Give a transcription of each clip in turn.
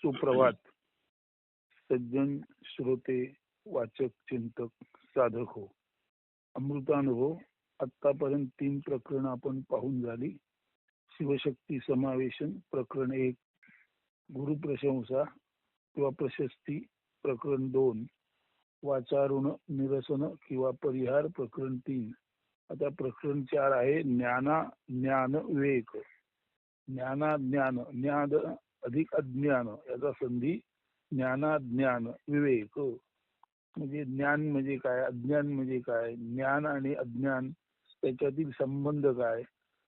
सुप्रभात. सज्जन श्रोते वाचक चिंतक साधक हो. अमृतानुभव आतापर्यंत तीन प्रकरण आपण पाहून झाली. शिवशक्ती समावेशन प्रकरण एक गुरुप्रशंसा किंवा प्रशस्ती प्रकरण दोन वाचारुण निरसन किंवा परिहार प्रकरण तीन. आता प्रकरण चार आहे ज्ञाना ज्ञान विवेक. ज्ञाना ज्ञान ज्ञान अधिक अज्ञान याचा संधी ज्ञानाज्ञान विवेक. म्हणजे ज्ञान म्हणजे काय? अज्ञान म्हणजे काय? ज्ञान आणि अज्ञान त्याच्यातील संबंध काय?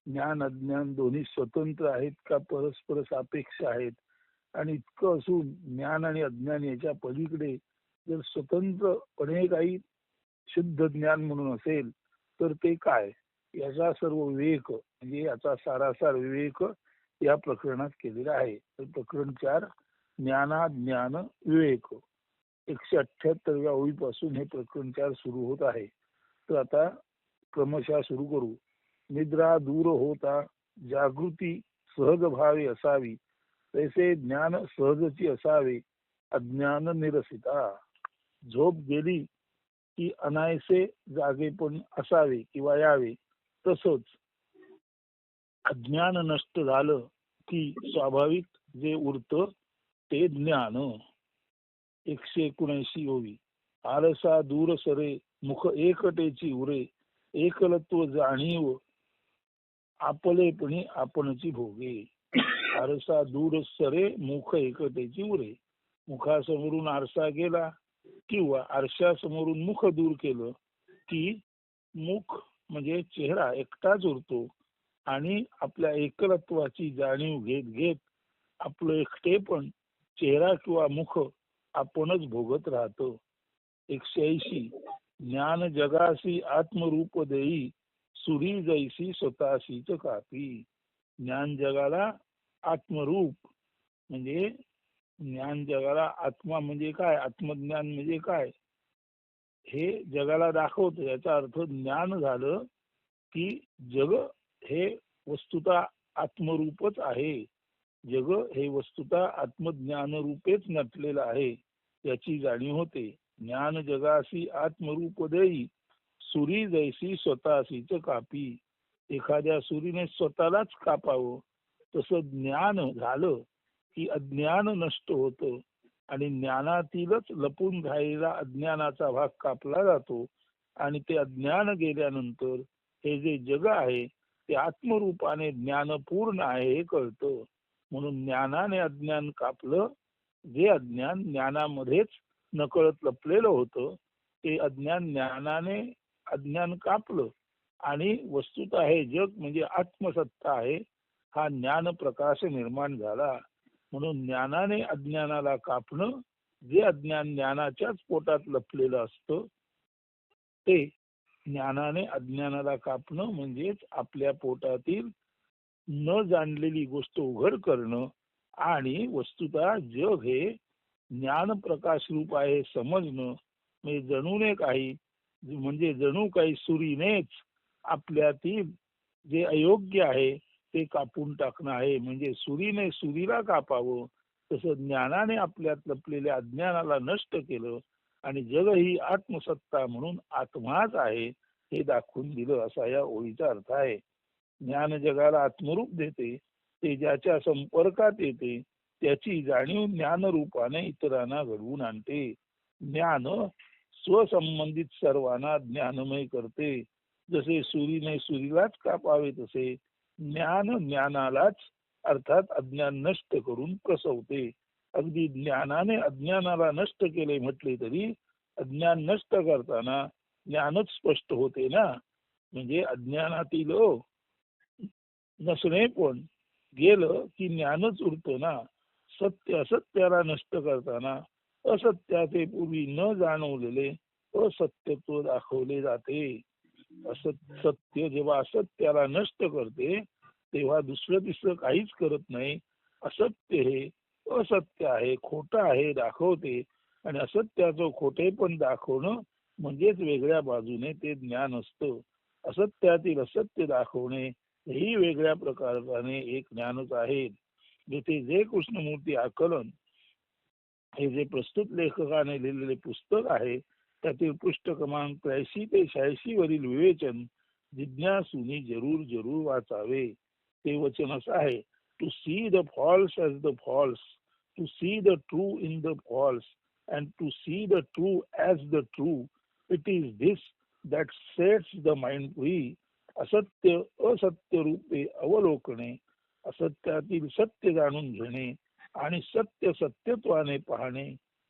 ज्ञान अज्ञान दोन्ही स्वतंत्र आहेत का? परस्पर सापेक्ष आहेत. आणि इतकं असून ज्ञान आणि अज्ञान याच्या पलीकडे जर स्वतंत्रपणे काही शुद्ध ज्ञान म्हणून असेल तर ते काय? याचा सर्व विवेक म्हणजे याचा सारासार विवेक या प्रकरणात केलेला आहे. तर प्रकरण चार ज्ञाना ज्ञान विवेक. एकशे अठ्याहत्तरव्या ओळीपासून हे प्रकरण चार सुरू होत आहे. तर आता क्रमशः सुरू करू. निद्रा दूर होता जागृती सहज भावे असावी तैसे ज्ञान सहजची असावे अज्ञान निरसिता. झोप गेली की अनायसे जागे पण असावे किंवा यावे तसंच अज्ञान नष्ट झालं की स्वाभाविक जे उरत ते ज्ञान. एकशे एकोणऐंशी ओवी. आरसा दूर सरे मुख एकटेची उरे. एकलत्व जाणीव. आपलेपणी आपणची भोगे. आरसा दूर सरे मुख एकटेची उरे. मुखासमोरून आरसा गेला किंवा आरशासमोरून मुख दूर केलं की मुख म्हणजे चेहरा एकटाच उरतो. आणि आपल्या एकलत्वाची जाणीव घेत घेत आपलं एकटे पण चेहरा किंवा मुख आपणच भोगत राहतो. एकशे ऐंशी ज्ञान जगाशी आत्मरूप देई सुरी जैसी स्वतःशीच कापी. ज्ञान जगाला आत्मरूप म्हणजे ज्ञान जगाला आत्मा म्हणजे काय? आत्मज्ञान म्हणजे काय? हे जगाला दाखवत. याचा अर्थ ज्ञान झालं की जग हे वस्तुता आत्मरूपच आहे. जग हे वस्तुता आत्मज्ञान रूपेच नटलेलं आहे याची जाणीव होते. ज्ञान जगासी आत्मरूप देई सुरी जैसी स्वतःसीच कापी. एखाद्या सुरीने स्वतःलाच कापावं. तसं ज्ञान झालं की अज्ञान नष्ट होतं आणि ज्ञानातीलच लपून राहिलेला अज्ञानाचा भाग कापला जातो. आणि ते अज्ञान गेल्यानंतर हे जे जग आहे ते आत्मरूपाने ज्ञानपूर्ण आहे हे कळतं. म्हणून ज्ञानाने अज्ञान कापलं जे अज्ञान ज्ञानामध्येच नकळत लपलेलं होतं ते अज्ञान ज्ञानाने अज्ञान कापलं. आणि वस्तुत आहे जग म्हणजे आत्मसत्ता आहे हा ज्ञान प्रकाश निर्माण झाला. म्हणून ज्ञानाने अज्ञानाला कापणं जे अज्ञान ज्ञानाच्याच पोटात लपलेलं असतं ते ज्ञानाने अज्ञानाला कापणं म्हणजेच आपल्या पोटातील न जाणलेली गोष्ट उघड करणं आणि वस्तुता जग हे ज्ञान प्रकाश रूप आहे समजणं. म्हणजे जणूने काही म्हणजे जणू काही सुरीनेच आपल्यातील जे अयोग्य आहे ते कापून टाकणं आहे. म्हणजे सुरीने सुरीला कापावं. तसं ज्ञानाने आपल्यात लपलेल्या अज्ञानाला नष्ट केलं आणि जग ही आत्मसत्ता म्हणून आत्माच आहे हे दाखवून दिलं असा या ओळीचा अर्थ आहे. ज्ञान जगाला आत्मरूप देते ते ज्याच्या संपर्कात येते त्याची जाणीव ज्ञान रूपाने इतरांना घडवून आणते. ज्ञान स्वसंबंधित सर्वांना ज्ञानमय करते. जसे सुरीने सुरीलाच कापावे तसे ज्ञान ज्ञानालाच अर्थात अज्ञान नष्ट करून कसवते अगदी ज्ञानाने अज्ञानाला नष्ट केले म्हटले तरी अज्ञान नष्ट करताना ज्ञानच स्पष्ट होते ना? म्हणजे अज्ञानातील नसणे पण गेलं की ज्ञानच उरतो ना? सत्य असत्याला नष्ट करताना असत्याचे पूर्वी न जाणवलेले असत्यत्व दाखवले जाते. असत सत्य जेव्हा असत्याला नष्ट करते तेव्हा दुसरं तिसरं काहीच करत नाही. असत्य हे असत्य आहे खोटं आहे दाखवते आणि असत्याचं खोटे पण दाखवणं म्हणजेच वेगळ्या बाजूने ते ज्ञान असतं. असत्यातील असत्य दाखवणे हेही वेगळ्या प्रकाराने एक ज्ञानच आहे. जिथे जे कृष्णमूर्ती आकलन हे जे प्रस्तुत लेखकाने लिहिलेले पुस्तक आहे त्यातील पृष्ठ क्रमांक त्र्याऐंशी ते शहाऐंशी वरील विवेचन जिज्ञासूनी जरूर जरूर वाचावे. ते वचन असं आहे to see the false as the false to see the true in the false and to see the true as the true. It is this that sets the mind free. असत्य असत्य रूपे अवलोकणे असत्यातील सत्य जाणून घेणे आणि सत्य सत्यत्वाने पाहणे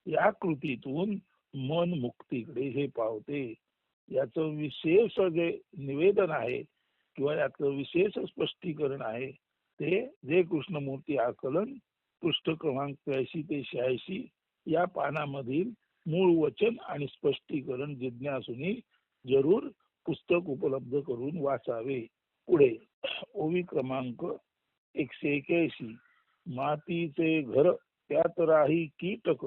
या कृतीतून मन मुक्तीकडे हे पावते याचं विशेष जे निवेदन आहे किंवा याचं विशेष स्पष्टीकरण आहे ते जे कृष्णमूर्ती आकलन पृष्ठ क्रमांक त्र्याऐंशी ते शहाऐंशी या पानामधील मूळ वचन आणि स्पष्टीकरण जिज्ञासूनी जरूर पुस्तक उपलब्ध करून वाचावे. पुढे ओवी क्रमांक एकशे एक्याऐंशी. मातीचे घर त्यात राही कीटक.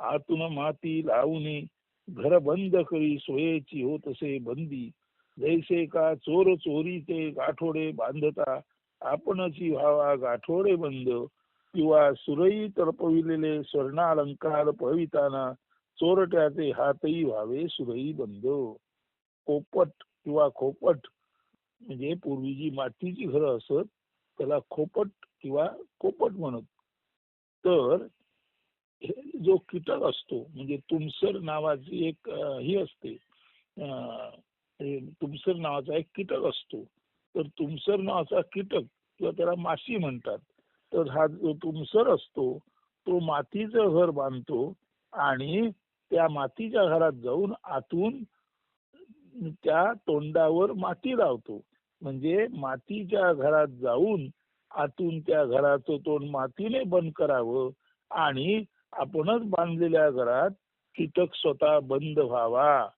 आतून माती लावणी घर बंद करी सोयेची होत असे बंदी. जैसे का चोर चोरी ते गाठोडे बांधता आपणची व्हावा गाठोडे बंद. किंवा सुरई तळपविलेले स्वर्णालंकार पविताना चोरट्याचे हातही व्हावे सुरई बंद. कोपट किंवा खोपट म्हणजे पूर्वी जी मातीची घरं असत त्याला खोपट किंवा कोपट म्हणत. तर हे जो कीटक असतो म्हणजे तुमसर नावाची एक ही असते. अं, तुमसर नावाचा एक कीटक असतो. तर तुमसर नावाचा कीटक किंवा त्याला माशी म्हणतात. तर हा जो तुमसर असतो तो मातीचं घर बांधतो आणि त्या मातीच्या घरात जाऊन आतून त्या तोंडावर माती लावतो. म्हणजे मातीच्या घरात जाऊन आतून त्या घराचं तोंड मातीने बंद करावं आणि आपणच बांधलेल्या घरात कीटक स्वतः बंद व्हावा.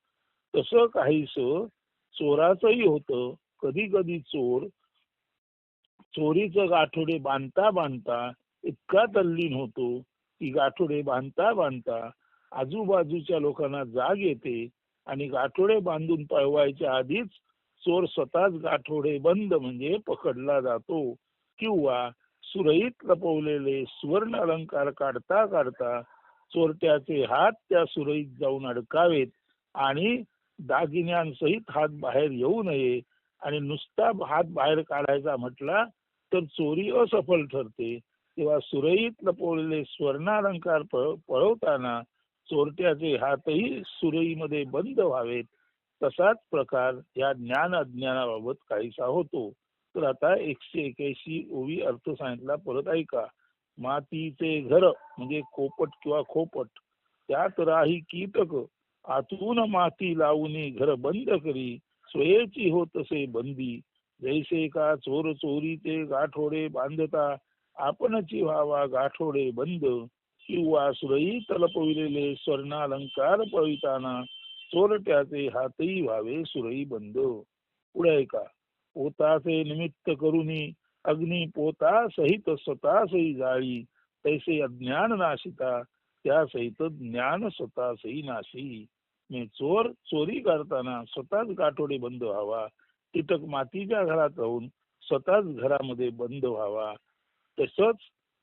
तसं काहीस चोराचंही होतं. कधी कधी चोर चोरीचं गाठोडे बांधता बांधता इतका तल्लीन होतो की गाठोडे बांधता बांधता आजूबाजूच्या लोकांना जाग येते आणि गाठोडे बांधून पळवायच्या आधीच चोर स्वतःच गाठोडे बंद म्हणजे पकडला जातो किंवा सुरईत लपवलेले सुवर्ण अलंकार काढता काढता चोरट्याचे हात त्या सुरईत जाऊन अडकावेत आणि दागिन्यांसहित हात बाहेर येऊ नये आणि नुसता हात बाहेर काढायचा म्हटला तर चोरी असफल ठरते. तेव्हा सुरईत लपवलेले स्वर्णालंकार पळवताना चोरट्याचे हातही सुरईमध्ये बंद व्हावेत. तसाच प्रकार या ज्ञान अज्ञानाबाबत काहीसा होतो. तर आता एकशे एक्याऐंशी ओवी अर्थ सांगितला परत ऐका. मातीचे घर म्हणजे कोपट किंवा खोपट त्यात राही कीटक. आतून माती लावून घर बंद करी. स्वयेची होत असे बंदी. जैसे का चोर चोरीचे गाठोडे बांधता आपणची व्हावा गाठोडे बंद. किंवा सुरई तलपविलेले स्वर्णालंकार पविताना चोरट्याचे हातही व्हावे सुरई बंद. पुढे ऐका पोताचे निमित्त करुनी अग्नी पोता सहित स्वतःसही जाळी. तैसे अज्ञान नाशिता त्या सहित ज्ञान स्वतःसही नाशी. मी चोर चोरी करताना स्वतःच गाठोडे बंद व्हावा. कीटक मातीच्या घरात राहून स्वतःच घरामध्ये बंद व्हावा. तसंच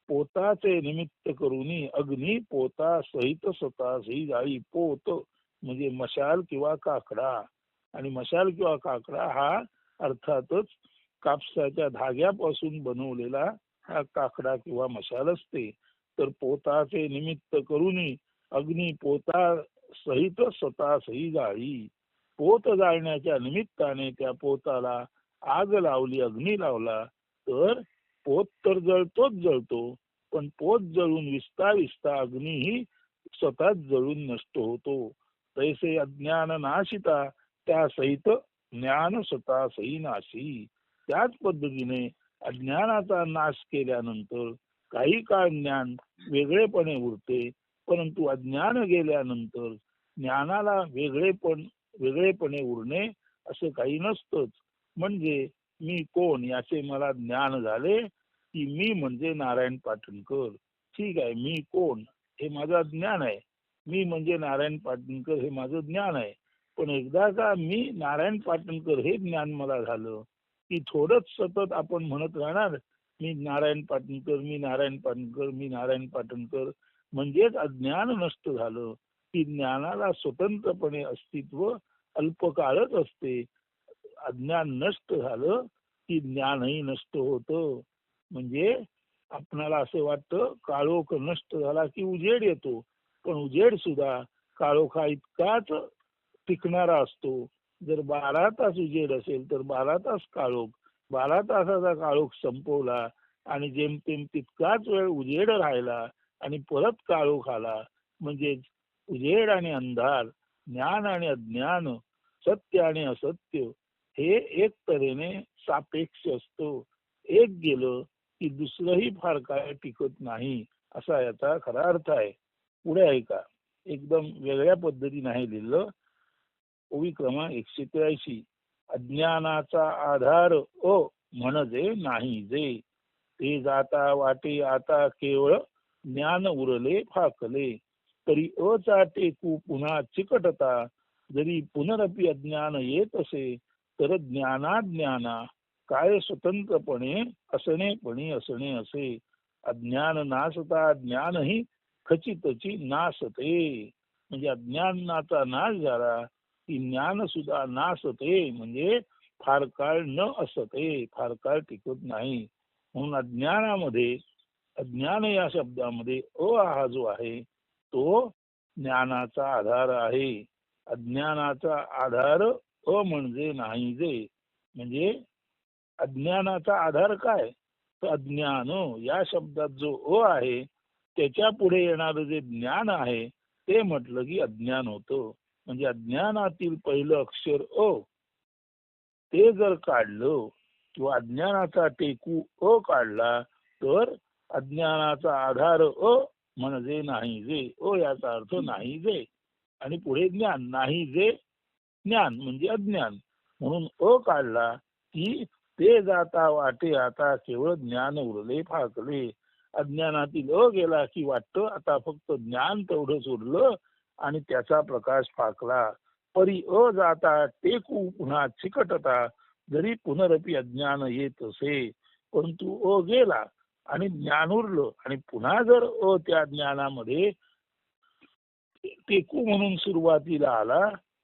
पोताचे निमित्त करुनी अग्नी पोता सहित स्वतःसही जाळी पोत म्हणजे मशाल किंवा काकडा. आणि मशाल किंवा काकडा हा अर्थातच कापसाच्या धाग्यापासून बनवलेला हा काकडा किंवा मशाल असते. तर पोताचे निमित्त करूनही अग्नी पोता सहित स्वतःस ही जाळी पोत जाळण्याच्या निमित्ताने त्या पोताला आग लावली अग्नी लावला तर पोत तर जळतोच जळतो पण पोत जळून विस्ता विस्ता अग्नीही स्वतःच जळून नष्ट होतो. तैसे अज्ञान नाशिता त्या सहित ज्ञान स्वतः सही नाशी. त्याच पद्धतीने अज्ञानाचा नाश केल्यानंतर काही काळ ज्ञान वेगळेपणे उरते परंतु अज्ञान गेल्यानंतर ज्ञानाला वेगळेपण वेगळेपणे उरणे असं काही नसतंच. म्हणजे मी कोण याचे मला ज्ञान झाले की मी म्हणजे नारायण पाटणकर. ठीक आहे मी कोण हे माझं ज्ञान आहे. मी म्हणजे नारायण पाटणकर हे माझं ज्ञान आहे. पण एकदा का मी नारायण पाटणकर हे ज्ञान मला झालं की थोडंच सतत आपण म्हणत राहणार मी नारायण पाटणकर मी नारायण पाटणकर मी नारायण पाटणकर म्हणजेच अज्ञान नष्ट झालं. की ज्ञानाला स्वतंत्रपणे अस्तित्व अल्पकाळच असते. अज्ञान नष्ट झालं की ज्ञानही नष्ट होतं. म्हणजे आपणाला असं वाटतं काळोख नष्ट झाला की उजेड येतो. पण उजेड सुद्धा काळोखा इतकाच टिकणारा असतो. जर बारा तास उजेड असेल तर बारा तास काळोख. बारा तासाचा काळोख संपवला आणि जेमतेम तितकाच वेळ उजेड राहिला आणि परत काळोख आला म्हणजे उजेड आणि अंधार ज्ञान आणि अज्ञान सत्य आणि असत्य हे एक तऱ्हेने सापेक्ष असतो. एक गेलं की दुसरंही फार काय टिकत नाही असा याचा खरा अर्थ आहे. पुढे ऐका. एकदम वेगळ्या पद्धतीने आहे लिहिलं. ओवी क्रमांक एकशे त्र्याऐंशी. अज्ञानाचा आधार अ म्हणजे नाही जे. ते जाता वाटे आता केवळ ज्ञान उरले फाकले. तरी अचा टेकू पुन्हा चिकटता. जरी पुनरपी अज्ञान येत असे तर ज्ञानाज्ञाना काय स्वतंत्रपणे असणेपणी असणे असे. अज्ञान नासता ज्ञानही खचितची नासते. म्हणजे अज्ञानाचा नाश झाला की ज्ञान सुद्धा नासते. म्हणजे फार काळ न असते फार काळ टिकत नाही. म्हणून अज्ञानामध्ये अज्ञान या शब्दामध्ये अ हा जो आहे तो ज्ञानाचा आधार आहे. अज्ञानाचा आधार अ म्हणजे नाही जे. म्हणजे अज्ञानाचा आधार काय? तर अज्ञान या शब्दात जो अ आहे त्याच्या पुढे येणारं जे ज्ञान आहे ते म्हटलं की अज्ञान होतं. म्हणजे अज्ञानातील पहिलं अक्षर अ. ते जर काढलं किंवा अज्ञानाचा टेकू अ काढला तर अज्ञानाचा आधार अ म्हणजे नाही जे अ याचा अर्थ नाही जे. आणि पुढे ज्ञान नाही जे ज्ञान म्हणजे अज्ञान. म्हणून अ काढला की ते जाता वाटे आता केवळ ज्ञान उरले फाकले. अज्ञानातील अ गेला की वाटतं आता फक्त ज्ञान तेवढंच उरलं आणि त्याचा प्रकाश फाकला. परी अ जाता टेकू पुन्हा चिकटता. जरी पुनरपी अज्ञान येत असे परंतु अ गेला. आणि ज्ञान उरलं आणि पुन्हा जर अ त्या ज्ञानामध्ये टेकू म्हणून सुरुवातीला आला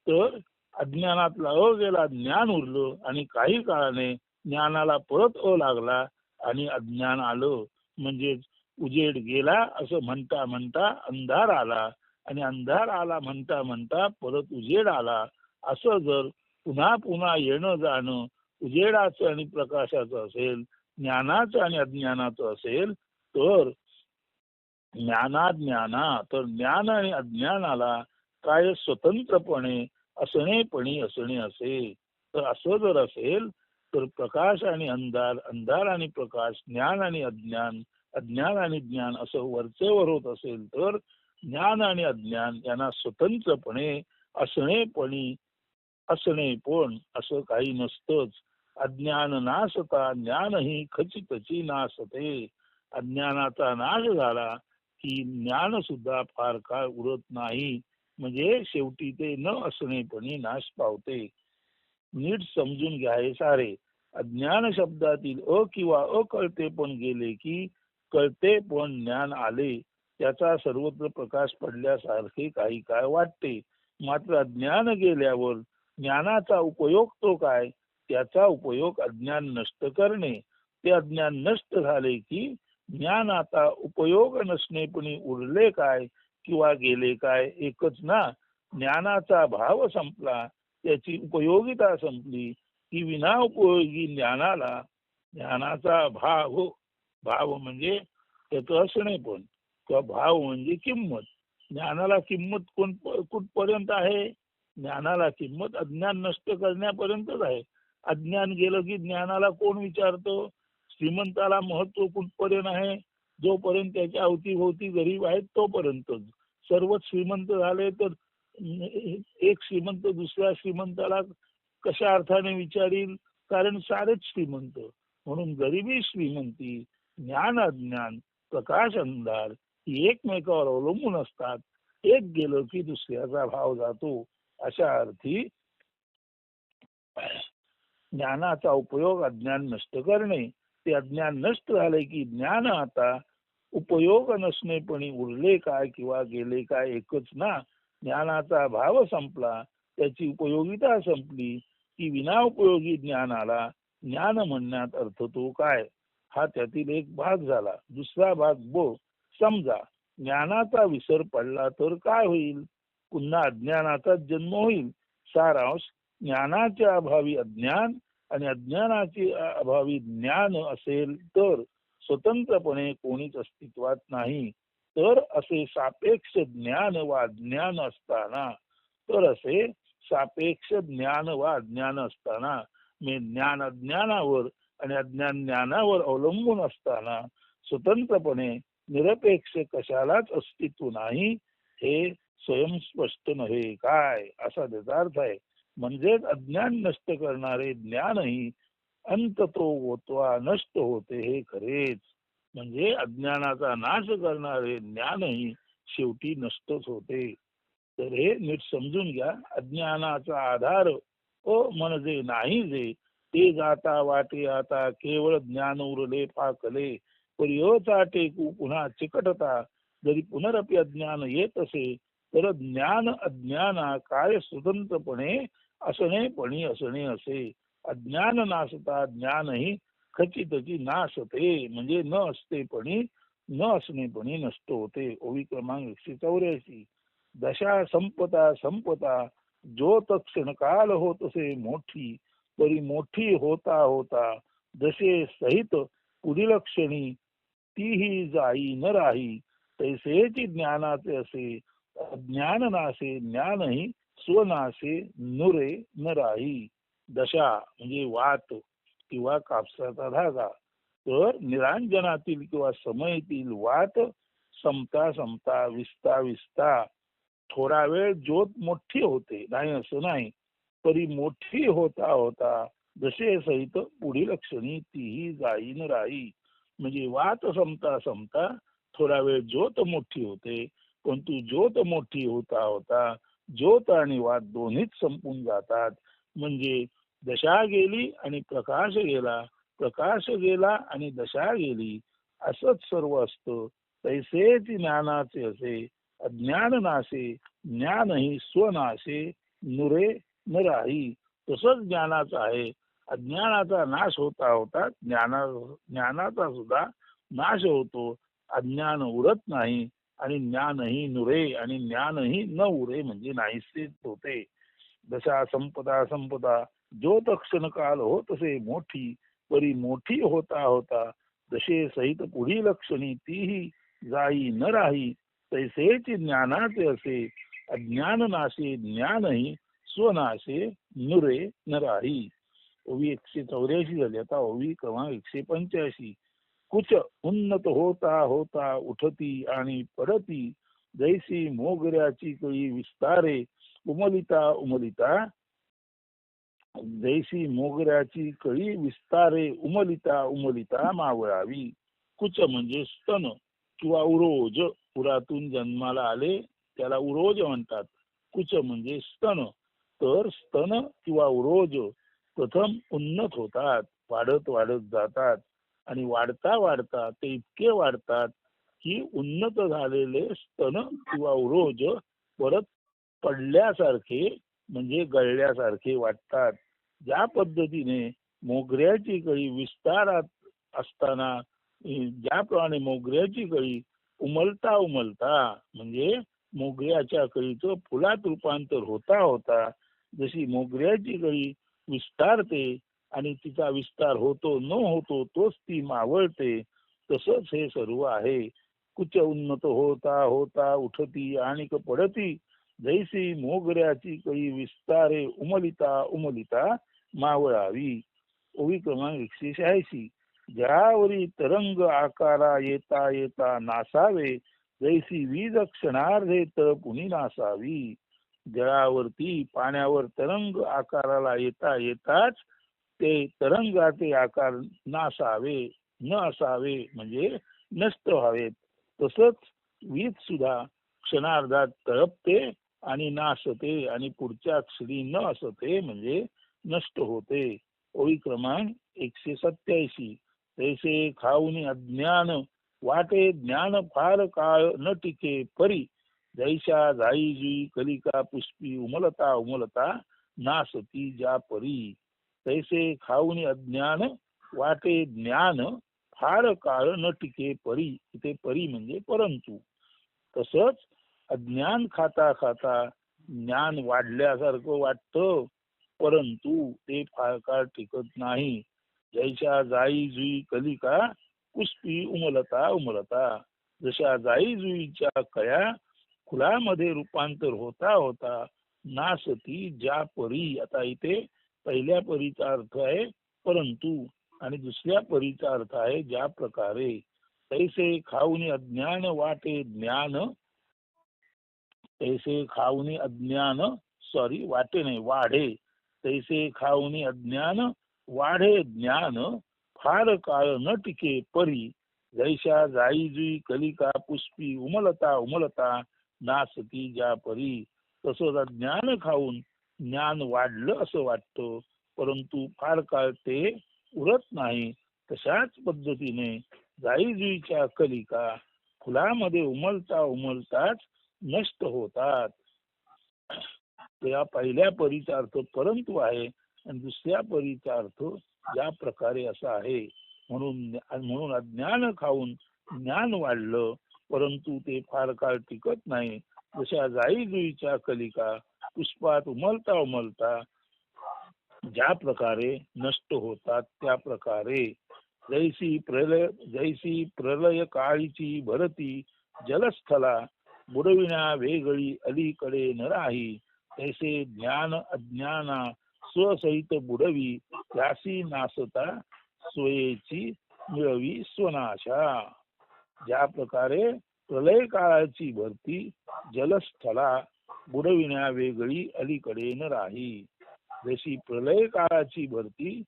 तर अज्ञानातला अ गेला ज्ञान उरलं आणि काही काळाने ज्ञानाला परत अ लागला आणि अज्ञान आलं. म्हणजेच उजेड गेला असं म्हणता म्हणता अंधार आला. आणि अंधार आला म्हणता म्हणता परत उजेड आला. असं जर पुन्हा पुन्हा येणं जाणं उजेडाचं आणि प्रकाशाचं असेल ज्ञानाचं आणि अज्ञानाचं असेल तर ज्ञानाज्ञाना तर ज्ञान आणि अज्ञानाला काय स्वतंत्रपणे असणेपणी असणे असे. तर असं जर असेल तर प्रकाश आणि अंधार अंधार आणि प्रकाश ज्ञान आणि अज्ञान अज्ञान आणि ज्ञान असं वरचेवर होत असेल तर ज्ञान आणि अज्ञान यांना स्वतंत्रपणे असणेपणी असणे पण असं काही नसतंच. अज्ञान नासता ज्ञानही खचितची नासते. अज्ञानाचा नाश झाला की ज्ञान सुद्धा फार काळ उरत नाही. म्हणजे शेवटी ते न असणेपणी नाश पावते. नीट समजून घ्या सारे. अज्ञान शब्दातील अ किंवा अकळते पण गेले की कळते पण ज्ञान आले. त्याचा सर्वत्र प्रकाश पडल्यासारखे काही काय वाटते. मात्र ज्ञान गेल्यावर ज्ञानाचा उपयोग तो काय? त्याचा उपयोग अज्ञान नष्ट करणे. ते अज्ञान नष्ट झाले की ज्ञान आता उपयोग नसणेपणी उरले काय किंवा गेले काय एकच ना. ज्ञानाचा भाव संपला त्याची उपयोगिता संपली की विना उपयोगी ज्ञानाला ज्ञानाचा भाव भाव म्हणजे त्याचं असणे पण. किंवा भाव म्हणजे किंमत. ज्ञानाला किंमत कोण कुठपर्यंत आहे? ज्ञानाला किंमत अज्ञान नष्ट करण्यापर्यंतच आहे. अज्ञान गेलं की ज्ञानाला कोण विचारतो? श्रीमंताला महत्त्व कुठपर्यंत आहे? जोपर्यंत त्याच्या अवतीभोवती गरीब आहेत तोपर्यंत सर्वच श्रीमंत झाले तर एक श्रीमंत दुसऱ्या श्रीमंताला कशा अर्थाने विचारील? कारण सारेच श्रीमंत. म्हणून गरिबी श्रीमंती ज्ञान अज्ञान प्रकाश अंधार ही एकमेकावर अवलंबून असतात. एक गेलो की दुसऱ्याचा भाव जातो. अशा अर्थी ज्ञानाचा उपयोग अज्ञान नष्ट करणे. ते अज्ञान नष्ट झाले की ज्ञान आता उपयोग नसणेपणी उरले काय किंवा गेले काय एकच ना. ज्ञानाचा भाव संपला त्याची उपयोगिता संपली की विनाउपयोगी ज्ञानाला ज्ञान म्हणण्यात अर्थ तो काय? हा त्यातील एक भाग झाला. दुसरा भाग बो समजा ज्ञानाचा विसर पडला तर काय होईल? पुन्हा अज्ञानाचा जन्म होईल. सारांश ज्ञानाच्या अभावी अज्ञान आणि अज्ञानाची अभावी ज्ञान असेल तर स्वतंत्रपणे कोणीच अस्तित्वात नाही. तर असे सापेक्ष ज्ञान वा अज्ञान असताना तर असे सापेक्ष ज्ञान वा अज्ञान असताना मी ज्ञान अज्ञानावर आणि अज्ञान ज्ञानावर अवलंबून असताना स्वतंत्रपणे निरपेक्ष कशालाच अस्तित्व नाही हे स्वयंस्पष्ट नव्हे. काय? असा त्याचा अर्थ आहे. म्हणजेच अज्ञान नष्ट करणारे ज्ञानही अंत तो होतवा नष्ट होते हे खरेच. म्हणजे अज्ञानाचा नाश करणारे ज्ञानही शेवटी नष्टच होते. तर हे नीट समजून घ्या. अज्ञानाचा आधार ओ म्हणजे नाही जे ते जाता वाटे आता केवळ ज्ञान उरले पाकले. पर्योचा टेकू पुन्हा चिकटता. जरी पुनरपी अज्ञान येत असे तर ज्ञान अज्ञाना काय स्वतंत्रपणे असणेपणी असणे असे. अज्ञान नासता, ज्ञानही खचितची नाशते म्हणजे न असतेपणी न असणेपणी नष्ट होते ओवी क्रमांक एकशे चौऱ्याऐंशी. दशा संपता संपता. ज्योत क्षणकाल होतसे मोठी परी मोठी होता होता. जसे सहित पुढील क्षणी, तीही जाई न राही. तैसेची ज्ञानाचे असे. ज्ञान नासे, ज्ञानही स्वनासे नुरे न राही दशा म्हणजे वात किंवा कापसाचा धागा. तर निरांजनातील किंवा समयतील वात समता समता विस्ता विस्ता. थोडा वेळ ज्योत मोठी होते. नाही, असं नाही. तरी मोठी होता होता. जसे सहित पुढील क्षणी तीही जाईन राही. म्हणजे वात समता समता थोडा वेळ ज्योत मोठी होते. परंतु ज्योत मोठी होता होता. ज्योत आणि वाद दोन्हीच संपून जातात. म्हणजे दशा गेली आणि प्रकाश गेला प्रकाश गेला आणि दशा गेली असंच सर्व असतं. तैसेच ज्ञानाचे असे अज्ञान नासे ज्ञानही स्वनाशे नुरे न राही तसंच ज्ञानाचं आहे. अज्ञानाचा नाश होता होता ज्ञाना ज्ञानाचा सुद्धा नाश होतो. अज्ञान उरत नाही. आणि ज्ञानही नुरे आणि ज्ञानही न उरे म्हणजे नाहीसे होते दशा संपदा संपदा जो तक्षण काल होत असे मोठी परी मोठी होता होता जसे सहित पुढी लक्षणी तीही जाई न राही तैसेच ज्ञानाचे असे अज्ञान नाशे ज्ञानही स्वनाशे नुरे न राही. ओवी एकशे चौऱ्याऐंशी झाली. आता ओवी क्रमांक एकशे पंच्याऐंशी. कुच उन्नत होता होता उठती आणि पडती जैसी मोगऱ्याची कळी विस्तारे उमलिता उमलिता. जैसी मोगऱ्याची कळी विस्तारे उमलिता उमलिता मावळावी. कुच म्हणजे स्तन किंवा उरोज पुरातून जन्माला आले त्याला उरोज म्हणतात. कुच म्हणजे स्तन तर स्तन किंवा उरोज प्रथम उन्नत होतात वाढत वाढत जातात. आणि वाढता वाढता ते इतके वाढतात की उन्नत झालेले स्तन किंवा उरोज परत पडल्यासारखे म्हणजे गळल्यासारखे वाटतात. ज्या पद्धतीने मोगऱ्याची कळी विस्तारात असताना ज्याप्रमाणे मोगऱ्याची कळी उमलता उमलता म्हणजे मोगऱ्याच्या कळीचं फुलात रूपांतर होता होता जशी मोगऱ्याची कळी विस्तारते आणि तिचा विस्तार होतो न होतो तोच ती मावळते. तसंच हे सर्व आहे. कुच उन्नत होता होता उठती आणि पडती. जैसी मोगऱ्याची कळी विस्तारे उमलिता उमलिता मावळावी. ओवी क्रमांक एकशे शहाऐंशी. ज्यावरी तरंग आकारा येता येता नासावे जैसी वीज क्षणार्धे पुणी नासावी. जळावरती पाण्यावर तरंग आकाराला येता येताच ते तरंगाचे आकार नासावे न असावे म्हणजे नष्ट व्हावेत तसंच वीज सुद्धा क्षणार्धात तळपते आणि नासते आणि पुढच्या क्षणी न असते म्हणजे नष्ट होते. ओळी क्रमांक एकशे सत्याऐंशी तैसे खाऊन अज्ञान वाटे ज्ञान फार काळ न टिके परी. जैशा जाई जुई कलिका पुष्पी उमलता उमलता नासती ज्या परी तैसे खाऊन अज्ञान वाटे ज्ञान फार काळ न टिके परी इथे परी म्हणजे परंतु. तसंच अज्ञान खाता खाता ज्ञान वाढल्यासारखं वाटतं परंतु ते फार काळ टिकत नाही. जैशा जाई जुई कलिका पुष्पी उमलता उमलता. जशा जाई जुईच्या कळ्या फुलामध्ये रूपांतर होता होता नासती ज्या परी. आता इथे पहिल्या परीचा अर्थ आहे परंतु आणि दुसऱ्या परीचा अर्थ आहे ज्या प्रकारे तैसे खाऊनी अज्ञान वाटे ज्ञान. तैसे खाऊनी अज्ञान सॉरी वाटे नाही वाढे. तैसे खाऊनी अज्ञान वाढे ज्ञान. फार काळ न टिके परी. जैशा जाई जुई कलिका पुष्पी उमलता उमलता. नासती ज्या परी. तसं अज्ञान खाऊन ज्ञान वाढलं असं वाटतं परंतु फार काळ ते उरत नाही. तशाच पद्धतीने जाईजुईच्या कलिका फुलामध्ये उमलता उमलताच नष्ट होतात. या पहिल्या परीचा अर्थ परंतु आहे आणि दुसऱ्या परीचा अर्थ या प्रकारे असा आहे. म्हणून म्हणून अज्ञान खाऊन ज्ञान वाढलं परंतु ते फार काळ टिकत नाही. जशा जाईजुईच्या कलिका पुष्पात उमलता उमलता ज्या प्रकारे नष्ट होतात त्या प्रकारे जैसी प्रलय जैसी प्रलय काळीची भरती जलस्थला बुडविण्या वेगळी अलीकडे न राही तैसे ज्ञान अज्ञाना स्वसहित बुडवी त्यासी नासता स्वयेची मिळवी स्वनाशा. ज्या प्रकारे प्रलय काळाची भरती जलस्थला बुडविण्या वेगळी अलीकडे न राही. जशी प्रलय काळाची भरती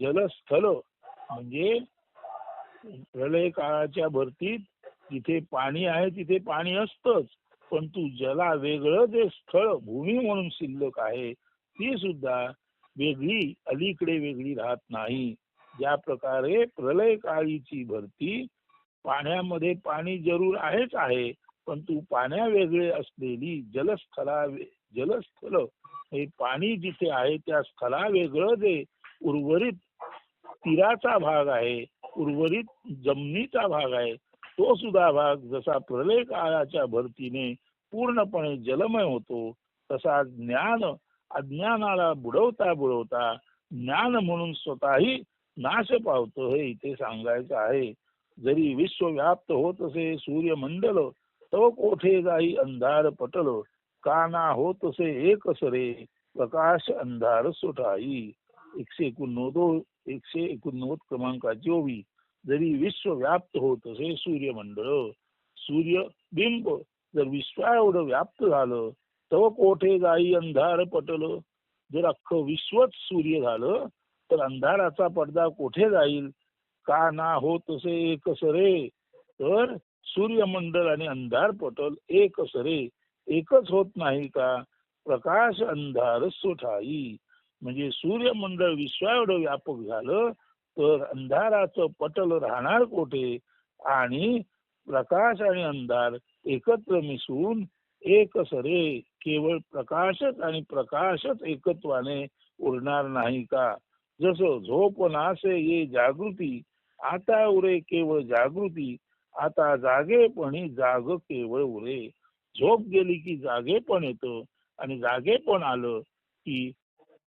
जलस्थल म्हणजे प्रलय काळाच्या भरतीत जिथे पाणी आहे तिथे पाणी असतच. पण तू जला वेगळं जे स्थळ भूमी म्हणून शिल्लक आहे ती सुद्धा वेगळी अलीकडे वेगळी राहत नाही. ज्या प्रकारे प्रलय काळीची भरती पाण्यामध्ये पाणी जरूर आहेच आहे परंतु पाण्या वेगळे असलेली जलस्थला जलस्थल हे पाणी जिथे आहे त्या स्थला वेगळं जे उर्वरित तीराचा भाग आहे उर्वरित जमिनीचा भाग आहे तो सुद्धा भाग जसा प्रलय काळाच्या भरतीने पूर्णपणे जलमय होतो तसा ज्ञान अज्ञानाला बुडवता बुडवता ज्ञान म्हणून स्वतःही नाश पावतो हे इथे सांगायचं आहे. जरी विश्व व्याप्त होत असे सूर्यमंडल तव कोठे जाई अंधार पटल? काना हो तसे एक सरे प्रकाश अंधार सुटाई एकशे एकोणनव्वद एकशे एकोणनव्वद क्रमांकाची ओवी जरी विश्व व्याप्त होत सूर्य सूर्यमंडळ सूर्य बिंब जर विश्वा एवढं व्याप्त झालं तव कोठे जाई अंधार पटल? जर अख्खं विश्वच सूर्य झालं तर अंधाराचा पडदा कोठे जाईल? का ना हो तसे एक सरे? तर सूर्यमंडल आणि अंधार पटल एक सरे एकच होत नाही का? प्रकाश अंधार सुठाई. म्हणजे सूर्यमंडळ विश्वा एवढं व्यापक झालं तर अंधाराचं पटल राहणार कोठे? आणि प्रकाश आणि अंधार एकत्र मिसळून एक सरे केवळ प्रकाशच आणि प्रकाशच एकत्वाने उरणार नाही का? जसं झोप नासे ये जागृती आता उरे केवळ जागृती आता जागेपणी जाग केवळ उरे. झोप गेली की जागेपण येतं आणि जागेपण आलं की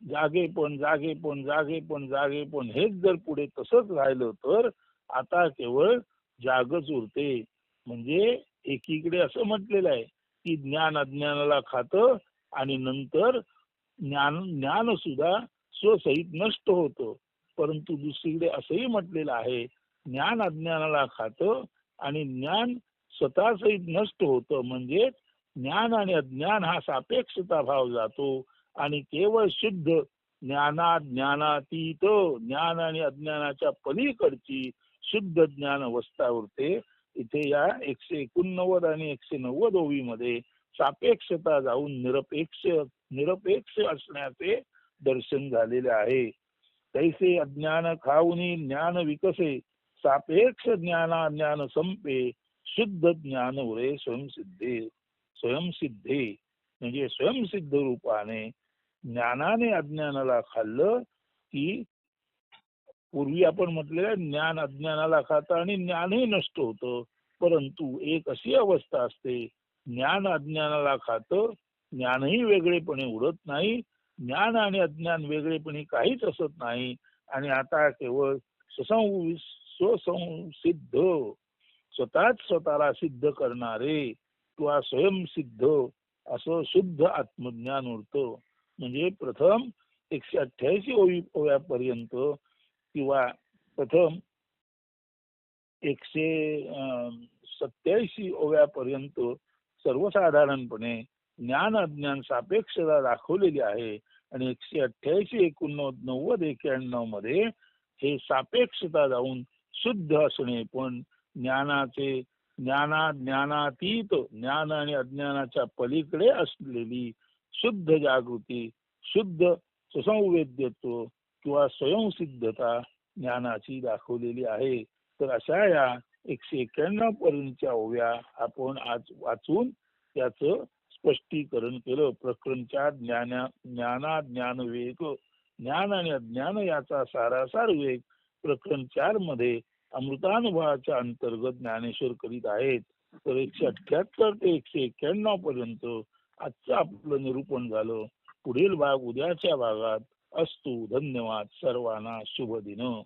जागेपण जागेपण जागेपण जागेपण हेच जर पुढे तसंच राहिलं तर आता केवळ जागच उरते. म्हणजे एकीकडे असं म्हटलेलं आहे की ज्ञान अज्ञानाला खातं आणि नंतर ज्ञान ज्ञान सुद्धा स्वसहित नष्ट होतं. परंतु दुसरीकडे असंही म्हटलेलं आहे ज्ञान अज्ञानाला खातं आणि ज्ञान स्वतःसहित नष्ट होतं म्हणजे ज्ञान आणि अज्ञान हा सापेक्षता भाव जातो. आणि केवळ शुद्ध ज्ञानात ज्ञानातीत ज्ञान आणि अज्ञानाच्या पलीकडची शुद्ध ज्ञान अवस्था उरते इथे या एकशे एकोणनव्वद आणि एकशे नव्वद ओवी मध्ये सापेक्षता जाऊन निरपेक्ष निरपेक्ष असण्याचे दर्शन झालेले आहे. तैसे अज्ञान खाऊनी ज्ञान विकसे सापेक्ष ज्ञाना ज्ञान संपे शुद्ध ज्ञान उरे स्वयंसिद्धे स्वयंसिद्धे म्हणजे स्वयंसिद्ध रूपाने ज्ञानाने अज्ञानाला खाल्लं की पूर्वी आपण म्हटलेलं ज्ञान अज्ञानाला खातं आणि ज्ञानही नष्ट होतं. परंतु एक अशी अवस्था असते ज्ञान अज्ञानाला खातं ज्ञानही वेगळेपणे उडत नाही ज्ञान आणि अज्ञान वेगळेपणे काहीच असत नाही. आणि आता केवळ स्वसं स्वसंसिद्ध. स्वतःच स्वतःला सिद्ध करणारे किंवा स्वयंसिद्ध, असं शुद्ध आत्मज्ञान उरतं. म्हणजे प्रथम एकशे अठ्ठ्याऐंशी ओवी, ओव्यापर्यंत किंवा प्रथम एकशे सत्याऐंशी ओव्यापर्यंत सर्वसाधारणपणे ज्ञान अज्ञान सापेक्षता दाखवलेली आहे आणि एकशे अठ्ठ्याऐंशी, एकोणनव्वद, नव्वद, एक्याण्णव मध्ये हे सापेक्षता जाऊन शुद्ध असणे पण ज्ञानाचे ज्ञाना ज्ञानातीत ज्ञान आणि अज्ञानाच्या पलीकडे असलेली शुद्ध जागृती शुद्ध सुसंवेद्यत्व किंवा स्वयंसिद्धता ज्ञानाची दाखवलेली आहे. तर अशा या एकशे एक्क्याण्णव पर्यंतच्या ओव्या आपण आज वाचून त्याचं स्पष्टीकरण केलं. प्रकरणच्या ज्ञाना ज्ञाना ज्ञान वेग ज्ञान आणि अज्ञान याचा सारासार वेग प्रकरण चारमध्ये अमृतानुभवाच्या अंतर्गत ज्ञानेश्वर करीत आहेत. तर एकशे अठ्याहत्तर ते एकशे एक्क्याण्णव पर्यंत आजचं आपलं निरूपण झालं. पुढील भाग उद्याच्या भागात. असतो धन्यवाद सर्वांना. शुभ दिन.